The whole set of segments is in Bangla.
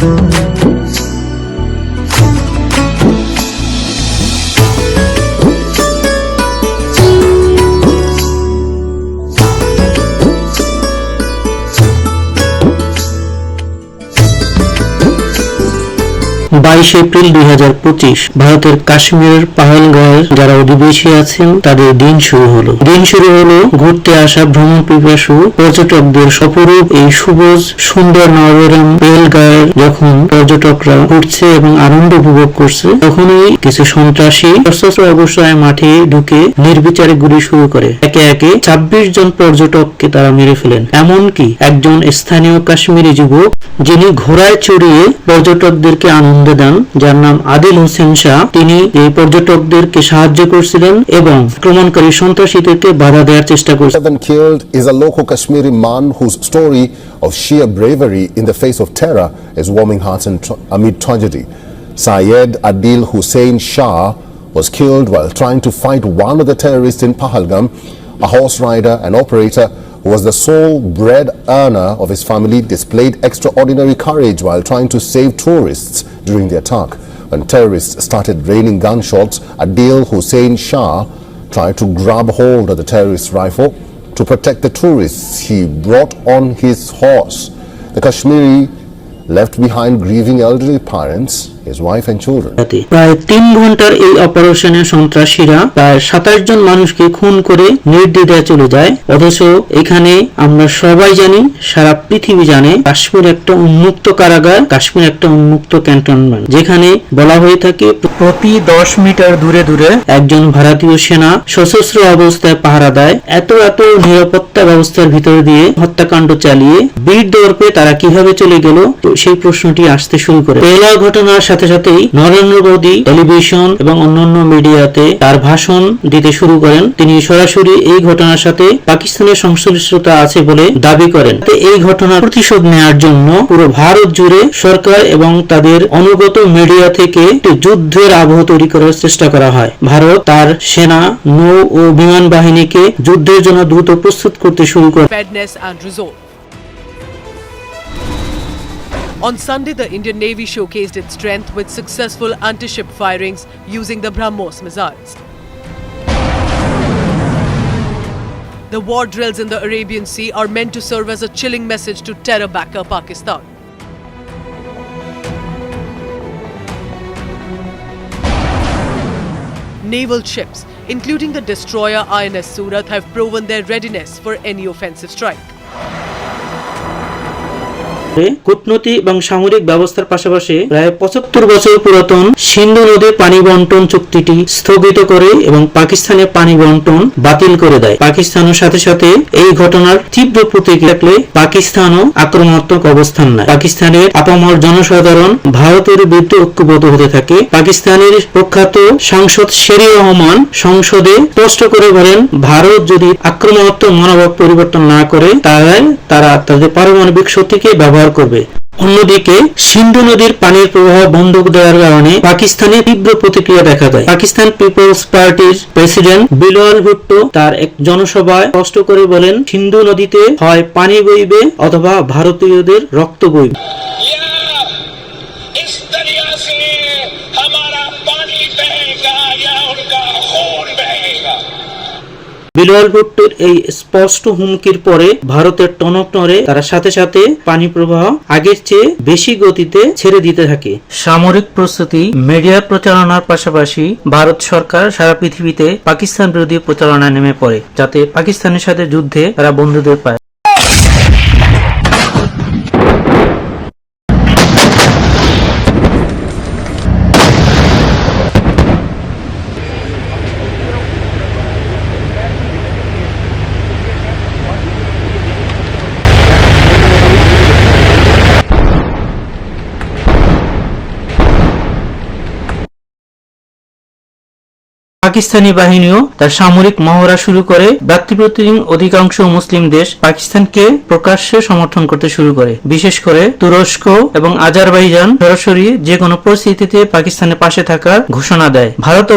Thank you. বাইশ এপ্রিল দুই হাজার পঁচিশ, ভারতের কাশ্মীরের পাহালগাঁওয়ের যারা অধিবাসী আছেন, তাদের দিন শুরু হলো। দিন শুরু হলো ঘুরতে আসা ভ্রমণ পিপাসু পর্যটকদের অপরূপ এই সবুজ, সুন্দর নরম পেলগাঁয়ের যখন পর্যটকরা ঘুরছে এবং আনন্দ উপভোগ করছে, তখনই কিছু সন্ত্রাসী সশস্ত্র অবস্থায় মাঠে ঢুকে নির্বিচারে গুলি শুরু করে। একে একে ছাব্বিশ জন পর্যটককে তারা মেরে ফেলেন। এমনকি একজন স্থানীয় কাশ্মীরি যুবক, যিনি ঘোড়ায় চড়িয়ে পর্যটকদেরকে আনন্দ দেন যার নাম আদিল হোসেন শাহ তিনি এই পর্যটকদেরকে সাহায্য করছিলেন এবং আক্রমণকারী সন্ত্রাসীদেরকে বাধা দেওয়ার চেষ্টা করছিলেন of sheer bravery in the face of terror is warming hearts and amid tragedy. Syed Adil Hussein Shah was killed while trying to fight one of the terrorists in Pahalgam. A horse rider and operator was the sole bread earner of his family displayed extraordinary courage while trying to save tourists during the attack. When terrorists started raining gunshots, Adil Hussein Shah tried to grab hold of the terrorist's rifle to protect the tourists he brought on his horse. The Kashmiri left behind grieving elderly parents, his wife and children. প্রায় তিন ঘণ্টার এই অপারেশনে সন্ত্রাসীরা প্রায় সাতাশ জন মানুষকে খুন করে নির্দ্বিধায় চলে যায়। অথচ এখানে আমরা সবাই জানি, সারা পৃথিবী জানে, কাশ্মীর একটা উন্মুক্ত কারাগার, কাশ্মীর একটা উন্মুক্ত ক্যান্টনমেন্ট, যেখানে বলা হয়ে থাকে প্রতি দশ মিটার দূরে দূরে একজন ভারতীয় সেনা সশস্ত্র অবস্থায় পাহারা দেয়। এত এত নিরাপত্তা ব্যবস্থার ভিতরে দিয়ে হত্যাকাণ্ড চালিয়ে বীর দর্পে তারা কীভাবে চলে গেল, তো সেই প্রশ্নটি আসতে শুরু করে। পেলা ঘটনার সাথে সাথেই নরেন্দ্র মোদী টেলিভিশন এবং অন্যান্য মিডিয়াতে তার ভাষণ দিতে শুরু করেন। তিনি সরাসরি এই ঘটনার সাথে পাকিস্তানের সংশ্লিষ্টতা আছে বলে দাবি করেন। এই ঘটনার প্রতিশোধ নেওয়ার জন্য পুরো ভারত জুড়ে সরকার এবং তাদের অনুগত মিডিয়া থেকে যুদ্ধের আবহ তৈরি করার চেষ্টা করা হয়। ভারত তার সেনা, নৌ ও বিমান বাহিনীকে যুদ্ধের জন্য দ্রুত প্রস্তুত করতে শুরু করে. On Sunday, the Indian Navy showcased its strength with successful anti-ship firings using the BrahMos missiles. The war drills in the Arabian Sea are meant to serve as a chilling message to terror backer Pakistan. Naval ships, including the destroyer INS Surat, have proven their readiness for any offensive strike. কূটনৈতিক এবং সামরিক ব্যবস্থার পাশাপাশি প্রায় পঁচাত্তর বছর পুরাতন সিন্ধু নদীর পানি বন্টন চুক্তিটি স্থগিত করে এবং পাকিস্তানের পানি বন্টন বাতিল করে দেয়। পাকিস্তানের সাথে সাথে এই ঘটনার তীব্র প্রতিক্রিয়া থাকলে পাকিস্তানও আক্রমণাত্মক অবস্থান নেয়। পাকিস্তানের আপামর জনসাধারণ ভারতের বিরুদ্ধে ঐক্যবদ্ধ হতে থাকে। পাকিস্তানের প্রখ্যাত সাংসদ শেরি রহমান সংসদে স্পষ্ট করে বলেন, ভারত যদি আক্রমণাত্মক মনোভাব পরিবর্তন না করে, তাহলে তারা তাদের পারমাণবিক শক্তিকে ব্যবহার করবে। অন্যদিকে, সিন্ধু নদীর পানির প্রবাহ বন্ধ দেওয়ার কারণে পাকিস্তানে তীব্র প্রতিক্রিয়া দেখা দেয়। পাকিস্তান পিপলস পার্টির প্রেসিডেন্ট বিলাল ভুট্টো তার এক জনসভায় স্পষ্ট করে বলেন, সিন্ধু নদীতে হয় পানি বইবে অথবা ভারতীয়দের রক্ত বইবে। বিলাল ভুট্টোর এই স্পষ্ট হুমকির পরে ভারতের টনক নড়ে তারা সাথে সাথে পানি প্রবাহ আগের চেয়ে বেশি গতিতে ছেড়ে দিতে থাকে। সামরিক প্রস্তুতি, মিডিয়া প্রচারণার পাশাপাশি ভারত সরকার সারা পৃথিবীতে পাকিস্তান বিরোধী প্রচারণায় নেমে পড়ে, যাতে পাকিস্তানের সাথে যুদ্ধে তারা বন্ধুদের পায়। পাকিস্তানি বাহিনীও তার সামরিক মহড়া শুরু করে। ব্যক্তিপ্রতিদিন অধিকাংশ মুসলিম দেশ পাকিস্তানকে প্রকাশ্যে সমর্থন করতে শুরু করে। বিশেষ করে তুরস্ক এবং আজারবাইজান সরাসরি যে কোনো পরিস্থিতিতে পাকিস্তানের পাশে থাকার ঘোষণা দেয়। ভারত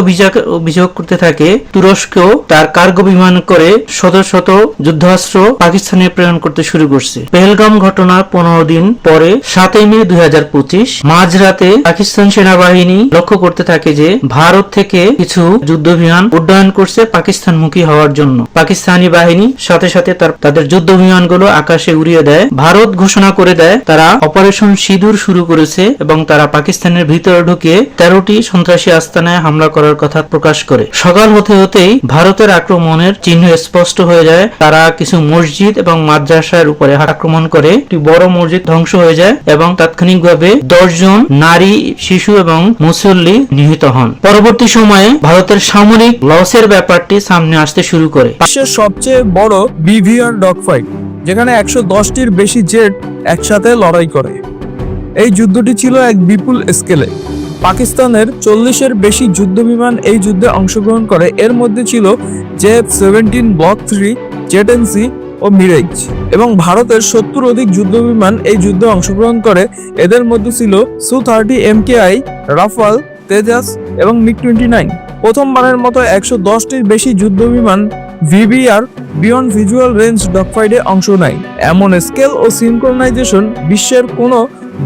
অভিযোগ করতে থাকে তুরস্ক তার কার্গো বিমান করে শত শত যুদ্ধাস্ত্র পাকিস্তানে প্রেরণ করতে শুরু করছে। পেহেলগাম ঘটনার পনেরো দিন পরে সাতই মে দুই হাজার পঁচিশ, মাঝরাতে পাকিস্তান সেনাবাহিনী লক্ষ্য করতে থাকে যে, ভারত থেকে কিছু যুদ্ধ বিমান উড্ডয়ন করছে পাকিস্তানমুখী হওয়ার জন্য। পাকিস্তানি বাহিনী সাথে সাথে তাদের যুদ্ধ বিমানগুলো আকাশে উড়িয়ে দেয়। ভারত ঘোষণা করে দেয়, তারা অপারেশন সিঁদুর শুরু করেছে এবং তারা পাকিস্তানের ভিতরে ঢুকে তেরোটি সন্ত্রাসী আস্তানায় হামলা করার কথা প্রকাশ করে। সকাল হতে হতেই ভারতের আক্রমণের চিহ্ন স্পষ্ট হয়ে যায়। তারা কিছু মসজিদ এবং মাদ্রাসার উপরে আক্রমণ করে। একটি বড় মসজিদ ধ্বংস হয়ে যায় এবং তাৎক্ষণিকভাবে দশজন নারী, শিশু এবং মুসল্লি নিহত হন। পরবর্তী সময়ে ভারতের সামরিক লসের ব্যাপারটি সামনে আসতে শুরু করে। বিশ্বের সবচেয়ে বড় বিভিআর ডগ ফাইট যেখানে একশো দশটির বেশি জেট একসাথে লড়াই করে। এই যুদ্ধটি ছিল এক বিপুল স্কেলে। পাকিস্তানের চল্লিশের বেশি যুদ্ধ বিমান এই যুদ্ধে অংশগ্রহণ করে। এর মধ্যে ছিল জেফ সেভেন্টিন, ব্লক থ্রি জেটেন্সি ও মিরেজ এবং ভারতের সত্তর অধিক যুদ্ধ বিমান এই যুদ্ধে অংশগ্রহণ করে। এদের মধ্যে ছিল সু থার্টি এমকেআই রাফাল, তেজাস এবং মিগ টোয়েন্টি নাইন। প্রথমবারের মতো একশো দশটির বেশি যুদ্ধ বিমান ভিবিআর বিয়ন্ড ভিজুয়াল রেঞ্জ ডকফাইডে অংশ নেয়। এমন স্কেল ও সিনক্রোনাইজেশন বিশ্বের কোনো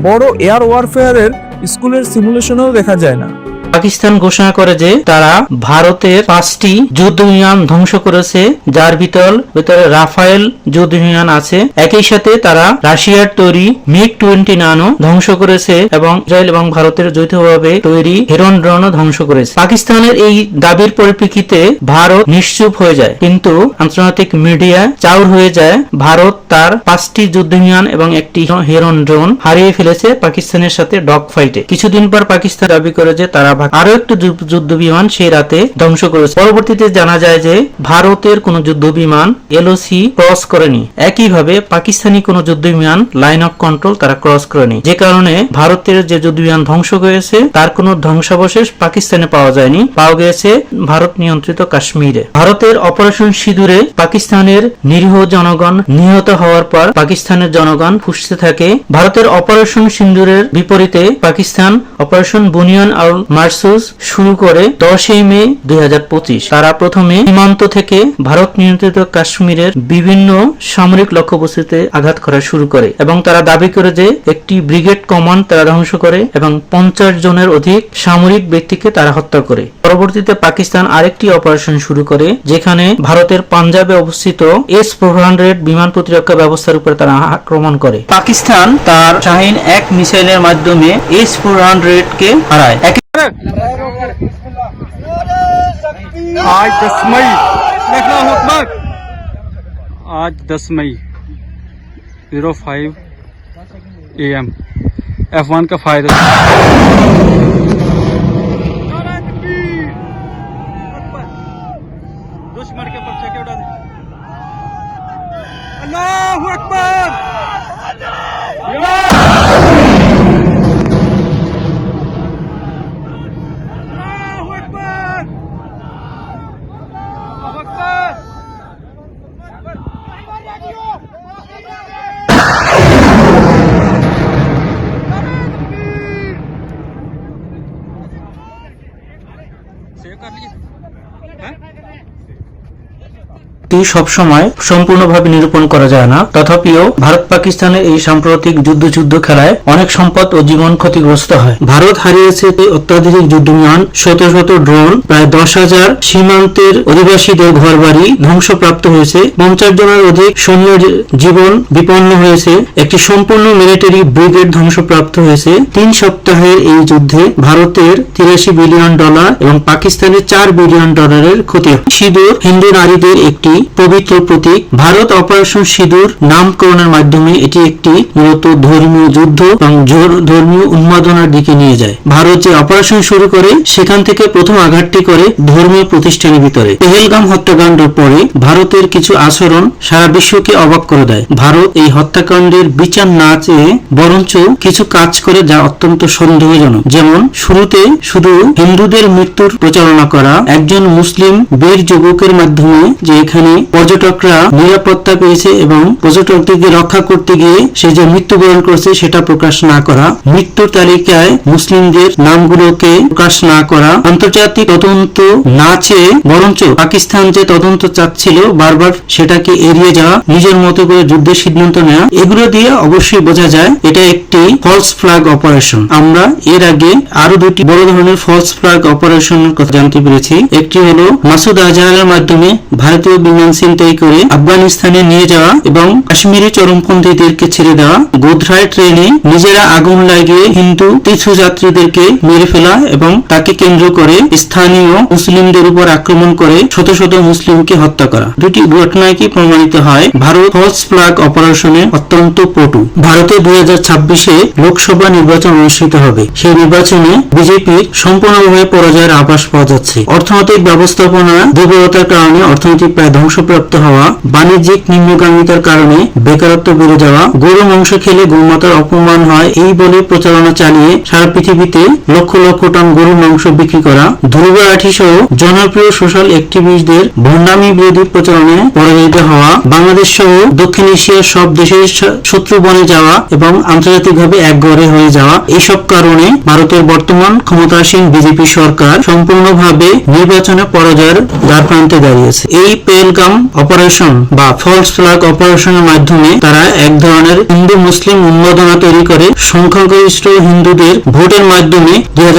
বড় এয়ার ওয়ারফেয়ারের স্কুলের সিমুলেশনেও দেখা যায় না। পাকিস্তান ঘোষণা করে যে তারা ভারতের পাঁচটি যুদ্ধ বিমান ধ্বংস করেছে, যার ভিতর, ভিতরে রাফায়েল যুদ্ধ বিমান আছে। একই সাথে তারা রাশিয়ার তৈরি মিগ টোয়েন্টি নানও ধ্বংস করেছে এবং ইসরায়েল এবং ভারতের যৌথভাবে তৈরি হেরন ড্রোনও ধ্বংস করেছে। পাকিস্তানের এই দাবির পরিপ্রেক্ষিতে ভারত নিশ্চুপ হয়ে যায়। কিন্তু আন্তর্জাতিক মিডিয়া চাউর হয়ে যায়, ভারত তার পাঁচটি যুদ্ধ বিমান এবং একটি হেরন ড্রোন হারিয়ে ফেলেছে পাকিস্তানের সাথে ডগ ফাইটে কিছুদিন পর পাকিস্তান দাবি করে যে তারা আরও একটি যুদ্ধ বিমান সেই রাতে ধ্বংস করেছে। পরবর্তীতে জানা যায় যে ভারতের কোন যুদ্ধ বিমান এলওসি ক্রস করেনি। একইভাবে পাকিস্তানি কোন যুদ্ধ বিমান লাইন অফ কন্ট্রোল তারা ক্রস করেনি। যে কারণে ভারতের যে যুদ্ধ বিমান ধ্বংস হয়েছে, তার কোনো ধ্বংসাবশেষ পাকিস্তানে পাওয়া যায়নি। পাওয়া গেছে ভারত নিয়ন্ত্রিত কাশ্মীরে। ভারতের অপারেশন সিঁদুরে পাকিস্তানের নিরীহ জনগণ নিহত হওয়ার পর পাকিস্তানের জনগণ ফুসতে থাকে। ভারতের অপারেশন সিন্দুরের বিপরীতে পাকিস্তান অপারেশন বুনিয়ন আল মার্সুস শুরু করে দশই মে দুই তারা প্রথমে সীমান্ত থেকে ভারত নিয়ন্ত্রিত কাশ্মীরের বিভিন্ন সামরিক লক্ষ্যবস্তুতে আঘাত করা শুরু করে এবং তারা দাবি করে যে একটি ব্রিগেড কমান্ড তারা ধ্বংস করে এবং পঞ্চাশ জনের অধিক সামরিক ব্যক্তিকে তারা হত্যা করে। পরবর্তীতে পাকিস্তান আরেকটি অপারেশন শুরু করে, যেখানে ভারতের পাঞ্জাবে অবস্থিত এস ফোর হান্ড্রেড বিমান প্রতিরক্ষা ব্যবস্থার উপরে তারা আক্রমণ করে। পাকিস্তান তার শাহিন এক মিসাইলের মাধ্যমে এস ফোর হান্ড্রেড কে হারায়। आज दस मई। देखना आज दस मई। Zero five A M F one का फ़ायदा। दुश्मन के पक्ष के उड़ा दे अल्लाह अकबर। টি সবসময় সম্পূর্ণভাবে নিরূপণ করা যায় না। তথাপিও ভারত পাকিস্তানের এই সাম্প্রতিক যুদ্ধ যুদ্ধ খেলায় অনেক সম্পদ ও জীবন ক্ষতিগ্রস্ত হয়। ভারত হারিয়েছে অত্যাধুনিক যুদ্ধ বিমান শত শত ড্রোন, প্রায় দশ হাজার সীমান্তের অধিবাসীদের ঘরবাড়ি ধ্বংসপ্রাপ্ত হয়েছে। পঞ্চাশ জনের অধিক সৈন্যের জীবন বিপন্ন হয়েছে। একটি সম্পূর্ণ মিলিটারি ব্রিগেড ধ্বংসপ্রাপ্ত হয়েছে। তিন সপ্তাহের এই যুদ্ধে ভারতের তিরাশি বিলিয়ন ডলার এবং পাকিস্তানের চার বিলিয়ন ডলারের ক্ষতি সিঁদুর, হিন্দু নারীদের একটি পবিত্র প্রতীক। ভারত অপারেশন সিঁদুর নামকরণের মাধ্যমে এটি একটি মূলত ধর্মীয় যুদ্ধ এবং ধর্মীয় উন্মাদনার দিকে নিয়ে যায়। ভারত যে অপারেশন শুরু করে, সেখান থেকে প্রথম আঘাতটি করে ধর্মীয় প্রতিষ্ঠানের ভিতরে। পেহেলগাম হত্যাকাণ্ডের পরে ভারতের কিছু আচরণ সারা বিশ্বকে অবাক করে দেয়। ভারত এই হত্যাকাণ্ডের বিচার না চেয়ে বরঞ্চ কিছু কাজ করে যা অত্যন্ত সন্দেহজনক। যেমন, শুরুতে শুধু হিন্দুদের মৃত্যুর প্রচারণা করা, একজন মুসলিম বীর যুবকের মাধ্যমে যে এখানে পর্যটকরা নিরাপত্তা পেয়েছে এবং পর্যটকদেরকে রক্ষা করতে গিয়ে সে যে মৃত্যুবরণ করছে সেটা প্রকাশ না করা, মৃত্যুর তালিকায় মুসলিমদের নামগুলোকে প্রকাশ না করা, আন্তর্জাতিক তদন্ত না চেয়ে বরঞ্চ পাকিস্তান যে তদন্ত চাচ্ছিল বারবার সেটাকে এড়িয়ে যাওয়া, নিজের মতো করে যুদ্ধের সিদ্ধান্ত নেওয়া, এগুলো দিয়ে অবশ্যই বোঝা যায় এটা একটি ফলস ফ্ল্যাগ অপারেশন আমরা এর আগে আরও দুটি বড় ধরনের ফলস ফ্ল্যাগ অপারেশনের কথা জানতে পেরেছি। একটি হলো মাসুদ আজহারের মাধ্যমে ভারতীয় বিমান ছিনতাই করে আফগানিস্তানে নিয়ে যাওয়া এবং কাশ্মীরি চরমপন্থীদেরকে ছেড়ে দেওয়া, গোধরায় ট্রেনে নিজেরা আগুন লাগিয়ে হিন্দু তীর্থযাত্রীদেরকে মেরে ফেলা এবং তাকে কেন্দ্র করে স্থানীয় মুসলিমদের উপর আক্রমণ করে শত শত মুসলিমকে হত্যা করা। দুটি ঘটনায় কি প্রমাণিত হয়? ভারত ফলস ফ্ল্যাগ অপারেশনে অত্যন্ত পটু। ভারতে দুই হাজার ছাব্বিশে লোকসভা নির্বাচন অনুষ্ঠিত হবে। সেই নির্বাচনে বিজেপির সম্পূর্ণভাবে পরাজয়ের আভাস পাওয়া যাচ্ছে। অর্থনৈতিক ব্যবস্থাপনা দুর্বলতার কারণে অর্থনীতি প্রায় ধ্বংসপ্রাপ্ত হওয়া, বাণিজ্যিক নিম্নগামিতার কারণে বেকারত্ব বেড়ে যাওয়া, গরু, মাংস খেলে গোমাতার অপমান হয়, এই বলে প্রচারণা চালিয়ে সারা পৃথিবীতে লক্ষ লক্ষ টন গরুর মাংস বিক্রি করা ধ্রুব আঠি সহ জনপ্রিয় সোশ্যাল অ্যাক্টিভিস্টদের ভণ্ডামি বিরোধী প্রচারণে পরাজিত হওয়া, বাংলাদেশ সহ দক্ষিণ এশিয়ার সব দেশের শত্রু বনে যাওয়া এবং আন্তর্জাতিকভাবে একগড়ে হয়ে যাওয়া এইসব কারণে ভারতের বর্তমান ক্ষমতাসীন বিজেপি সরকার সম্পূর্ণভাবে নির্বাচনে পরাজয়ের দ্বারপ্রান্তে দাঁড়িয়েছে। এই পেলগাম অপারেশন বা ফলস ফ্ল্যাগ অপারেশনের মাধ্যমে তারা এক ধরনের হিন্দু মুসলিম উন্মাদনা তৈরি করে সংখ্যাগরিষ্ঠ হিন্দুদের ভোটের মাধ্যমে দুই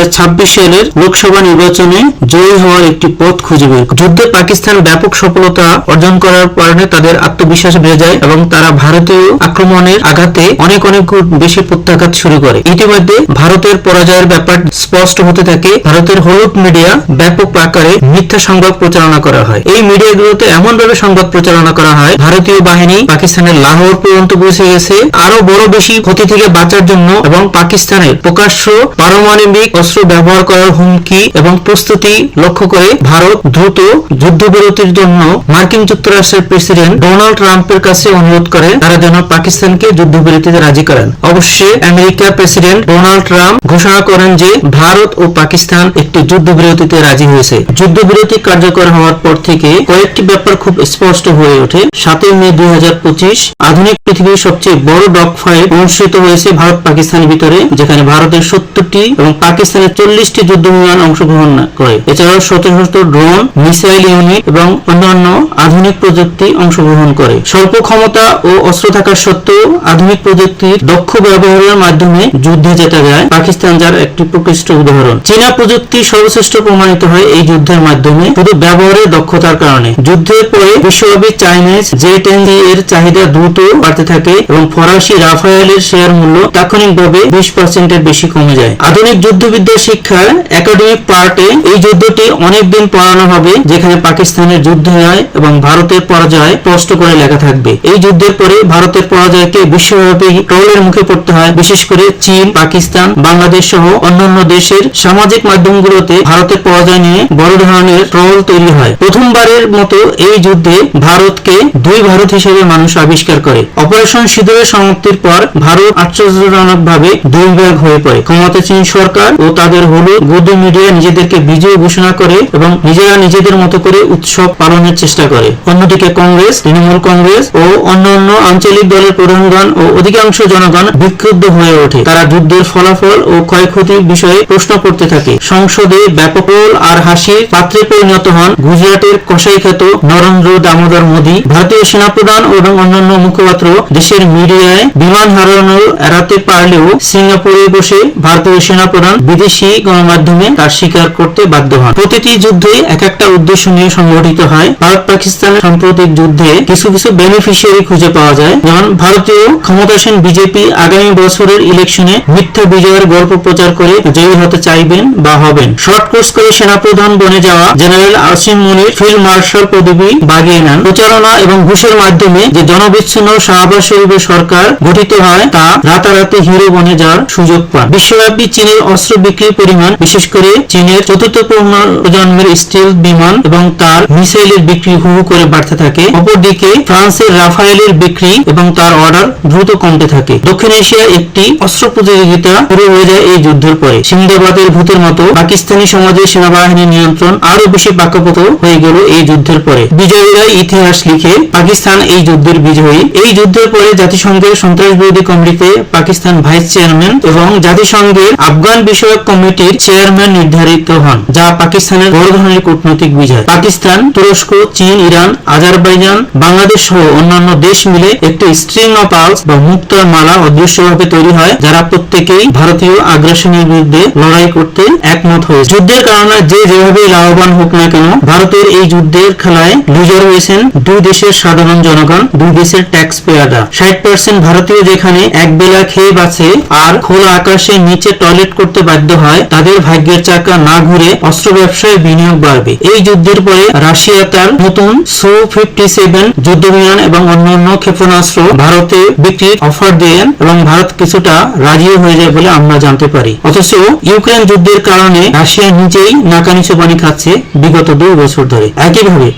সালের লোকসভা নির্বাচনে জয়ী হওয়ার একটি পথ খুঁজে বের যুদ্ধে পাকিস্তান ব্যাপক সফলতা অর্জন করার কারণে তাদের আত্মবিশ্বাস বেড়ে যায় এবং তারা ভারতীয় আক্রমণের আঘাতে অনেক অনেক বেশি প্রত্যাঘাত শুরু করে। ইতিমধ্যে ভারতের পরাজয়ের ব্যাপার স্পষ্ট হতে থাকে। ভারতের হলুদ মিডিয়া ব্যাপক আকারে মিথ্যা সংবাদ প্রচারণা করা হয়। এই মিডিয়াগুলোতে এমন ভাবে সংবাদ প্রচারণা করা হয়। ভারতীয় বাহিনী পাকিস্তানের লাহোর পর্যন্ত পৌঁছে গেছে। আরও বড় বেশি ক্ষতি থেকে বাঁচার জন্য এবং পাকিস্তানের প্রকাশ্য পারমাণবিক অস্ত্র ব্যবহার করার হুমকি এবং প্রস্তুতি লক্ষ্য করে ভারত দ্রুত যুদ্ধবিরতির জন্য মার্কিন যুক্তরাষ্ট্রের প্রেসিডেন্ট ডোনাল্ড ট্রাম্পের কাছে অনুরোধ করে তারা যেন পাকিস্তানকে যুদ্ধবিরতিতে রাজি করেন। অবশ্যই আমেরিকার প্রেসিডেন্ট ডোনাল্ড ট্রাম্প ঘোষণা করেন যে ভারত ও পাকিস্তান একটি যুদ্ধবিরতিতে রাজি হয়েছে। যুদ্ধবিরতি কার্যকর হওয়ার পর থেকে কয়েকটি ব্যাপার খুব স্পষ্ট হয়ে ওঠে। সাতই মে দুই হাজার পঁচিশ, আধুনিক পৃথিবীর সবচেয়ে বড় ডগ ফাইট অনুষ্ঠিত হয়েছে ভারত পাকিস্তানের ভিতরে, যেখানে ভারতের সত্তরটি এবং পাকিস্তানের চল্লিশটি যুদ্ধ বিমান অংশগ্রহণ করে। এছাড়াও শত শত ড্রোন, মিসাইল ইউনিট এবং অন্যান্য আধুনিক প্রযুক্তি অংশগ্রহণ করে। স্বল্প ক্ষমতা ও অস্ত্র থাকা সত্ত্বেও আধুনিক প্রযুক্তির দক্ষ ব্যবহারের মাধ্যমে যুদ্ধে জেতা যায়। পাকিস্তান যার একটি প্রকৃষ্ট উদাহরণ। চীনা প্রযুক্তি সর্বশ্রেষ্ঠ প্রমাণিত হয় এই যুদ্ধের মাধ্যমে, শুধু ব্যবহারের দক্ষতার কারণে। যুদ্ধের পরে বিশ্বব্যাপী চাইনিজ জে টেন এর চাহিদা দ্রুত বাড়তে থাকে এবং ফরাসি রাফায়েলের শেয়ার মূল্য তাৎক্ষণিকভাবে বিশ পার্সেন্টের বেশি কমে যায়। আধুনিক যুদ্ধবিদ্যা শিক্ষার একাডেমিক পার্টে এই যুদ্ধটি অনেক দিন পড়ানো হবে, যেখানে পাকিস্তানের যুদ্ধ হয় এবং ভারতের পরাজয় স্পষ্ট করে লেখা থাকবে। এই যুদ্ধের পরে ভারতের পরাজয়কে বিশ্বব্যাপী ট্রোলের মুখে পড়তে হয়, বিশেষ করে চীন, পাকিস্তান, বাংলাদেশ সহ অন্যান্য দেশের সামাজিক মাধ্যমগুলোতে ভারতের পরাজয় নিয়ে বড় ধরনের ট্রোল তৈরি হয়। প্রথমবারের মতো এই যুদ্ধে ভারতকে দুই ভারত হিসেবে মানুষ আবিষ্কার করে। অপারেশন সিঁদুরের সমাপ্তির পর ভারত আশ্চর্যজনক ভাবে দুই ভাগ হয়ে পড়ে। ক্ষমতাসীন সরকার ও তাদের হলুদ গদ্য মিডিয়া নিজেদেরকে বিজয় ঘোষণা করে এবং নিজেরা নিজেদের মতো করে উৎসব পালনের চেষ্টা করে। অন্যদিকে কংগ্রেস, তৃণমূল কংগ্রেস ও অন্যান্য আঞ্চলিক দলের প্রধানগণ ও অধিকাংশ জনগণ বিক্ষুব্ধ হয়ে ওঠে। তারা যুদ্ধের ফলাফল ও ক্ষয়ক্ষতির বিষয়ে প্রশ্ন করতে থাকে। সংসদে ব্যাপক আর হাসির পাত্রে পরিণত হন গুজরাটের কসাই খ্যাত নরেন্দ্র দামোদর মোদী, ভারতীয় সেনাপ্রধান এবং অন্যান্য মুখপাত্র দেশের মিডিয়ায় বিমান হারানো এড়াতে পারলেও সিঙ্গাপুরে বসে ভারতীয় সেনাপ্রধান বিদেশি গণমাধ্যমে তার স্বীকার করতে বাধ্য হন। প্রতিটি যুদ্ধে এক একটা উদ্দেশ্য নিয়ে সংগঠিত হয়। ভারত পাকিস্তানের সাম্প্রতিক যুদ্ধে কিছু কিছু বেনিফিশিয়ারি খুঁজে পাওয়া যায়। যেমন ভারতীয় ক্ষমতাসীন বিজেপি আগামী বছরের ইলেকশনে মিথ্যা বিজয়ের গল্প প্রচার করে জয়ী হতে চাইবেন বা হবেন। শর্ট কোর্স করে সেনাপ্রধান বনে যাওয়া general Asim Munir, field marshal পদবি বাগিয়ে নেন। প্রচারণা এবং ঘুষের মাধ্যমে যে জনবিচ্ছিন্ন শাহবাজ শরীফের সরকার গঠিত হয়, তা রাতারাতি হিরো বনে যাওয়ার সুযোগ পান বিশ্বব্যাপী চীনের অস্ত্র বিক্রির পরিমাণ, বিশেষ করে চীনের চতুর্থ প্রজন্মের স্টিল বিমান এবং তার মিসাইলের বিক্রি হু করে বাড়তে থাকে। অপরদিকে, ফ্রান্সের রাফায়েলের বিক্রি এবং তার অর্ডার দ্রুত কমতে থাকে। দক্ষিণ এশিয়ার একটি অস্ত্র প্রতিযোগিতা শুরু হয়ে যায় এই যুদ্ধের পরে। সিন্দাবাদের ভূতের মতো পাকিস্তানি সমাজের সেনাবাহিনীর নিয়ন্ত্রণ আরও বেশি পাকাপোক্ত হয়ে গেল এই যুদ্ধের পরে। বিজয়ীরা ইতিহাস লিখে পাকিস্তান এই যুদ্ধের বিজয়ী। এই যুদ্ধের পরে জাতিসংঘের সন্ত্রাস বিরোধী কমিটিতে পাকিস্তান ভাইস চেয়ারম্যান এবং জাতিসংঘের আফগান বিষয়ক কমিটির চেয়ারম্যান নির্ধারিত হন, যা পাকিস্তানের বড় ধরনের কূটনৈতিক বিজয়। পাকিস্তান, তুরস্ক, চীন, ইরান, আজারবাইজান, বাংলাদেশ সহ অন্যান্য দেশ মিলে একটি স্ট্রিং অফ আলস বা মুক্তার মালা অদৃশ্যভাবে তৈরি হয়, যারা প্রত্যেকেই ভারতীয় আগ্রাসনের বিরুদ্ধে লড়াই করতে একমত হয়েছে। যুদ্ধের কারণে যে যেভাবে লাভবান হোক না কেন, ভারতের এই যুদ্ধের খেলায় লুজার হয়েছেন দুই দেশের সাধারণ জনগণ, দুই দেশের ট্যাক্স পেয়াররা ষাট পার্সেন্ট ভারতীয় যেখানে এক বেলা খেয়ে বাঁচে আর খোলা আকাশের নিচে টয়লেট করতে বাধ্য হয়, তাদের ভাগ্যের চাকা না ঘুরে অস্ত্র ব্যবসায় বিনিয়োগ বাড়বে। এই যুদ্ধের পরে রাশিয়া তার নতুন সু ফিফটি সেভেন যুদ্ধ বিমান এবং অন্যান্য ক্ষেপণাস্ত্র ভারতে বিক্রির অফার দেন এবং ভারত কিছুটা রাজিও হয়ে যায় বলে আমরা জানতে পারি। অথচ ইউক্রেন যুদ্ধের কারণে রাশিয়া নিজেই নাকানি চোবানি খাচ্ছে বিগত দুই বছর ধরে। একইভাবে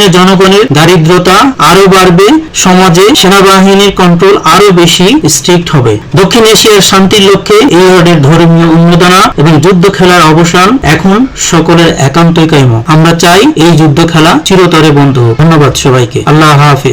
পাকিস্তানের জনগণের দারিদ্রতা আরও বাড়বে, সমাজে সেনাবাহিনীর কন্ট্রোল আরও বেশি স্ট্রিক্ট হবে। দক্ষিণ এশিয়ার শান্তির লক্ষ্যে এই ওয়ার্ডের ধর্মীয় উন্মোদনা এবং যুদ্ধ খেলার অবসান এখন সকলের একান্তই কাম্য। আমরা চাই এই যুদ্ধ খেলা চিরতরে বন্ধ হোক। ধন্যবাদ সবাইকে। আল্লাহ হাফিজ।